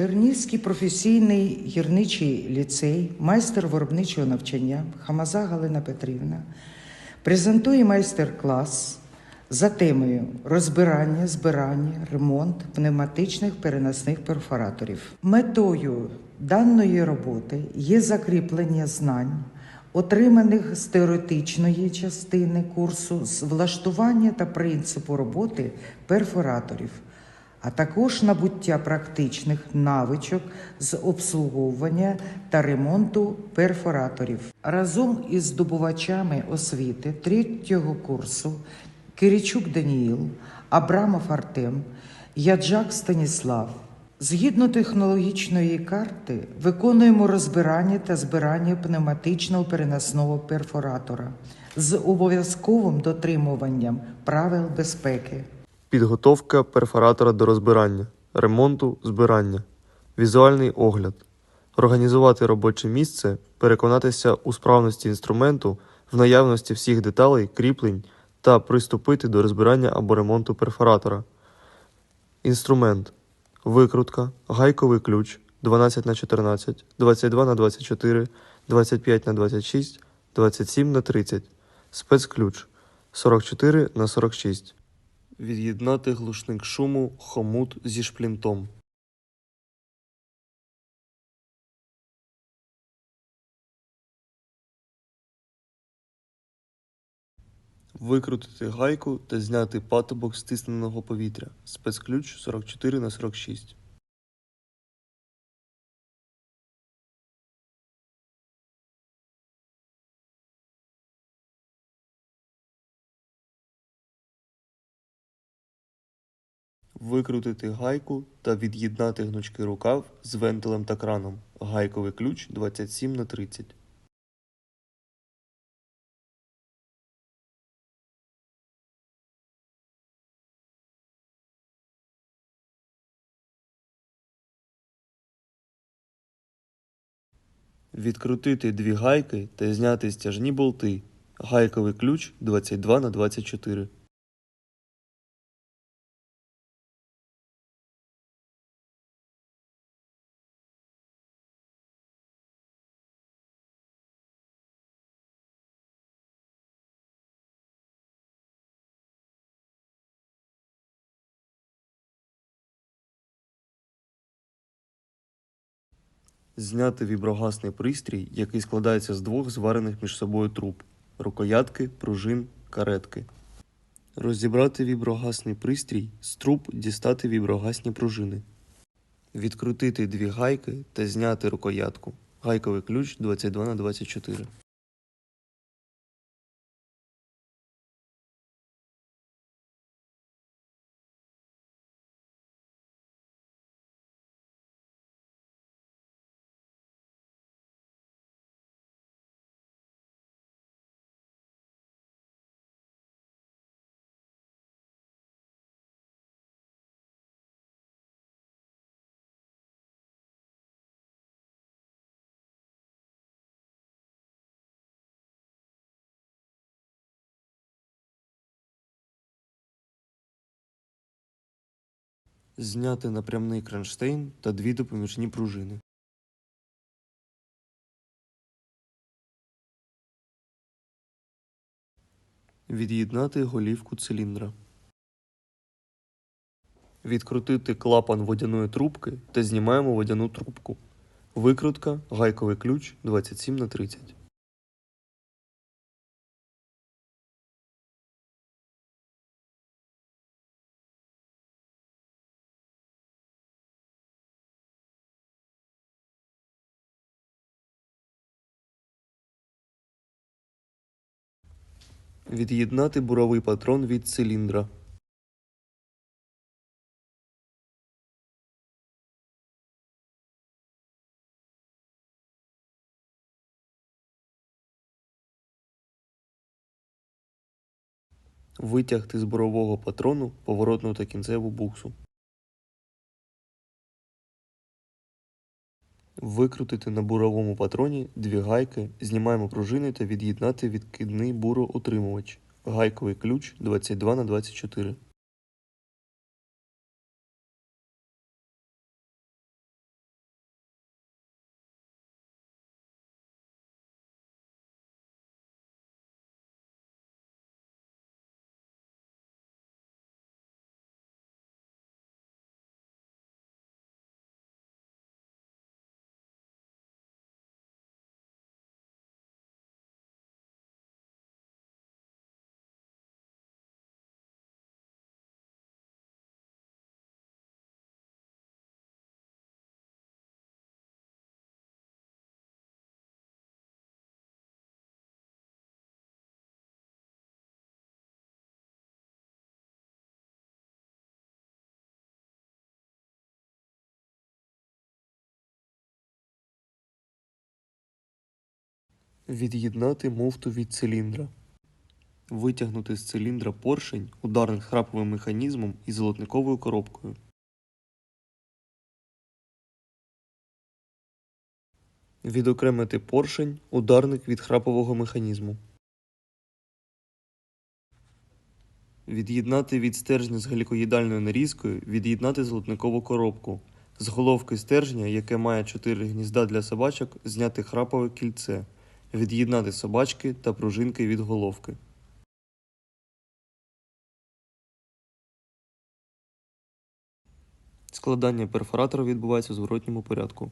Тернівський професійний гірничий ліцей, майстер виробничого навчання Хамаза Галина Петрівна презентує майстер-клас за темою розбирання, збирання, ремонт пневматичних переносних перфораторів. Метою даної роботи є закріплення знань, отриманих з теоретичної частини курсу з влаштування та принципу роботи перфораторів а також набуття практичних навичок з обслуговування та ремонту перфораторів. Разом із здобувачами освіти третього курсу Киричук Даніїл, Абрамов Артем, Яджак Станіслав. Згідно технологічної карти, виконуємо розбирання та збирання пневматичного переносного перфоратора з обов'язковим дотримуванням правил безпеки. Підготовка перфоратора до розбирання, ремонту, збирання, візуальний огляд, організувати робоче місце, переконатися у справності інструменту, в наявності всіх деталей, кріплень та приступити до розбирання або ремонту перфоратора. Інструмент. Викрутка, гайковий ключ. 12 на 14, 22 на 24, 25 на 26, 27 на 30, спецключ. 44 на 46. Від'єднати глушник шуму хомут зі шплінтом. Викрутити гайку та зняти патобок стисненого повітря. Спецключ 44 на 46. Викрутити гайку та від'єднати гнучкий рукав з вентилем та краном. Гайковий ключ 27 на 30. Відкрутити дві гайки та зняти стяжні болти. Гайковий ключ 22 на 24. Зняти віброгасний пристрій, який складається з двох зварених між собою труб рукоятки, пружин, каретки. Розібрати віброгасний пристрій з труб дістати віброгасні пружини. Відкрутити дві гайки та зняти рукоятку. Гайковий ключ 22 Зняти напрямний кронштейн та дві допоміжні пружини. Від'єднати голівку циліндра. Відкрутити клапан водяної трубки та знімаємо водяну трубку. Викрутка, гайковий ключ 27 Від'єднати буровий патрон від циліндра. Витягти з бурового патрону поворотну та кінцеву буксу. Викрутити на буровому патроні дві гайки, знімаємо пружини та від'єднати відкидний буроутримувач. Гайковий ключ 22 Від'єднати муфту від циліндра. Витягнути з циліндра поршень ударним храповим механізмом і золотниковою коробкою. Відокремити поршень ударник від храпового механізму. Від'єднати від стержня з глікоїдальною нарізкою, від'єднати золотникову коробку. З головки стержня, яке має 4 гнізда для собачок, зняти храпове кільце. Від'єднати собачки та пружинки від головки. Складання перфоратора відбувається у зворотньому порядку.